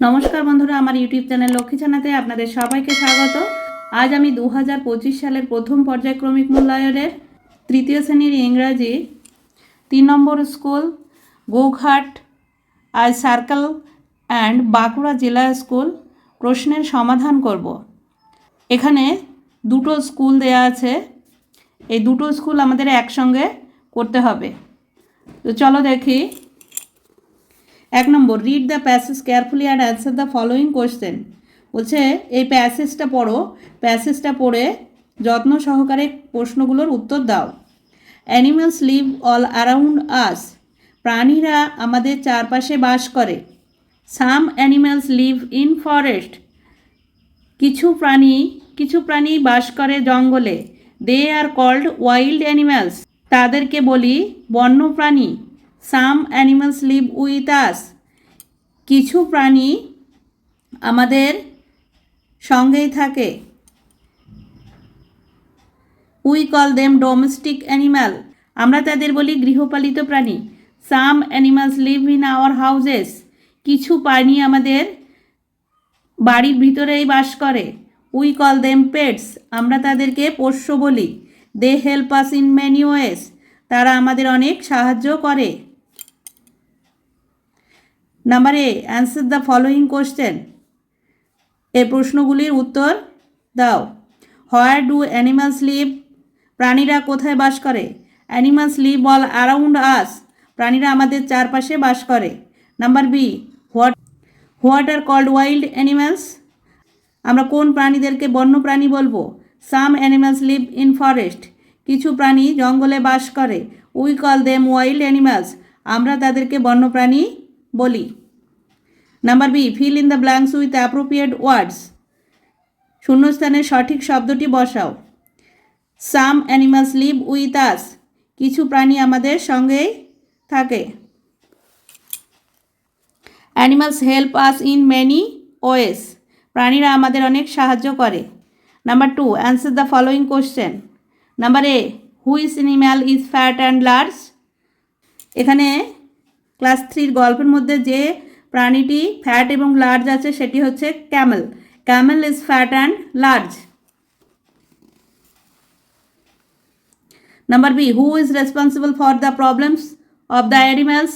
নমস্কার বন্ধুরা, আমার ইউটিউব চ্যানেল লক্ষ্মী জানাতে আপনাদের সবাইকে স্বাগত। আজ আমি দু হাজার পঁচিশ সালের প্রথম পর্যায়ক্রমিক মূল্যায়নের তৃতীয় শ্রেণির ইংরাজি তিন নম্বর school, Goghat I circle and Bankura জেলা স্কুল প্রশ্নের সমাধান করব। এখানে দুটো স্কুল দেয়া আছে। এই দুটো স্কুল আমাদের একসঙ্গে করতে হবে। তো চলো দেখি এক নম্বর read the passage carefully and answer the following question বলছে, এই প্যাসেজটা পড়ো প্যাসেজটা পড়ে যত্ন সহকারে প্রশ্নগুলোর উত্তর দাও। Animals live all around us প্রাণীরা আমাদের চারপাশে বাস করে। Some animals live in forest কিছু প্রাণী কিছু প্রাণী বাস করে জঙ্গলে। They are called wild animals তাদেরকে বলি বন্য প্রাণী some animals live with us কিছু প্রাণী আমাদের সঙ্গেই থাকে। We call them domestic animal আমরা তাদের বলি গৃহপালিত প্রাণী। Some animals live in our houses কিছু প্রাণী আমাদের বাড়ির ভিতরেই বাস করে। উই কল দেম পেটস আমরা তাদেরকে পোষ্য বলি। They help us in many ways তারা আমাদের অনেক সাহায্য করে। Number A answer the following question এই প্রশ্নগুলির উত্তর দাও। হোয়ার ডু অ্যানিমালস লিভ প্রাণীরা কোথায় বাস করে? Animals live all around us প্রাণীরা আমাদের চারপাশে বাস করে। Number B what what are called wild animals আমরা কোন প্রাণীদেরকে বন্য প্রাণী বলব? Some animals live in forest কিছু প্রাণী জঙ্গলে বাস করে। We call them wild animals আমরা তাদেরকে বন্যপ্রাণী বলি। Number B fill in the blanks with appropriate words শূন্যস্থানে সঠিক শব্দটি বসাও। Some animals live with us কিছু প্রাণী আমাদের সঙ্গেই থাকে। Animals help us in many ways প্রাণীরা আমাদের অনেক সাহায্য করে। Number two answer the following question number A which animal is fat and large এখানে ক্লাস থ্রির গল্পের মধ্যে যে প্রাণীটি ফ্যাট এবং লার্জ আছে, সেটি হচ্ছে camel camel is fat and large number B who is responsible for the problems of the animals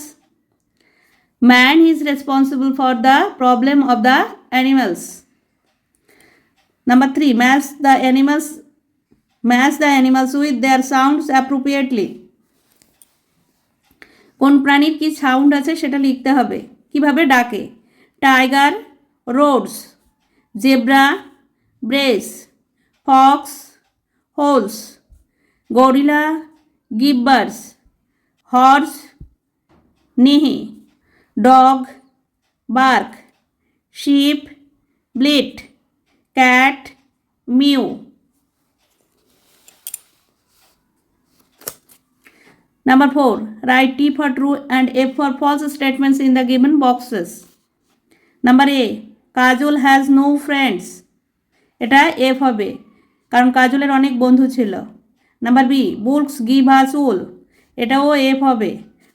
man is responsible for the problem of the animals number three match the animals match the animals with their sounds appropriately কোন প্রাণীর কি sound আছে সেটা লিখতে হবে। কীভাবে ডাকে? Tiger roars zebra brays fox howls gorilla gibbers horse neigh dog bark sheep bleat cat mew Number 4. Write T for true and F for false statements in the given boxes. Number A. Kajal has no friends এটা F হবে, কারণ কাজলের অনেক বন্ধু ছিল number B bulls give us wool এটাও F হবে,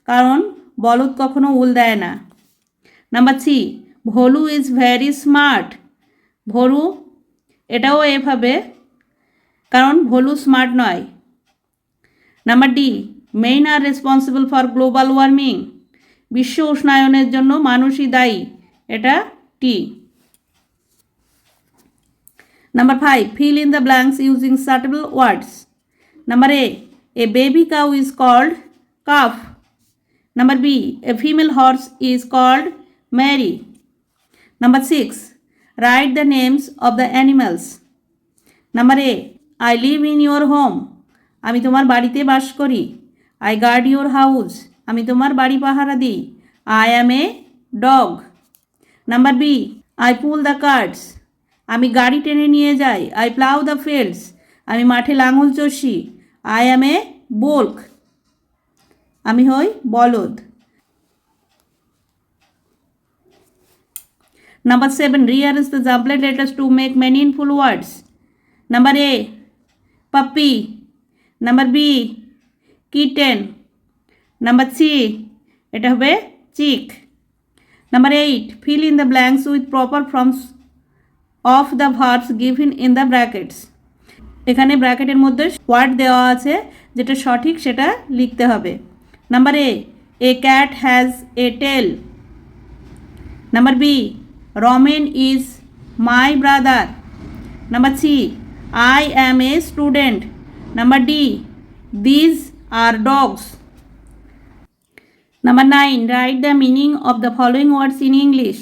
কারণ বলদ কখনো উল দেয় না number C Bholu is very smart Bholu এটাও এফ হবে, কারণ ভলু স্মার্ট নয় number D men are responsible for global warming বিশ্ব উষ্ণায়নের জন্য মানুষই দায়ী এটা T number five fill in the blanks using suitable words number A a baby cow is called calf number B a female horse is called mare number six write the names of the animals number A I live in your home আমি তোমার বাড়িতে বাস করি। I guard your house আমি তোমার বাড়ি পাহারা দিই। I am a dog number B I pull the carts আমি গাড়ি টেনে নিয়ে যাই। আই প্লাউ দ্য ফিল্ডস আমি মাঠে লাঙল চষি। আই অ্যাম এ বোল্ক আমি হই বলদ। Number seven rearrange the jumbled letters to make meaningful words number A puppy number B kitten number C এটা হবে chick number eight fill in the blanks with proper forms of the verbs given in the brackets এখানে ব্র্যাকেটের মধ্যে word দেওয়া আছে, যেটা সঠিক সেটা লিখতে হবে। Number A a cat has a tail number B Ramen is my brother number C I am a student number D these are dogs number nine write the meaning of the following words in English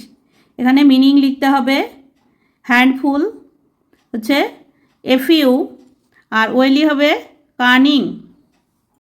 এখানে meaning লিখতে হবে handful হচ্ছে এফিউ আর oily হবে cunning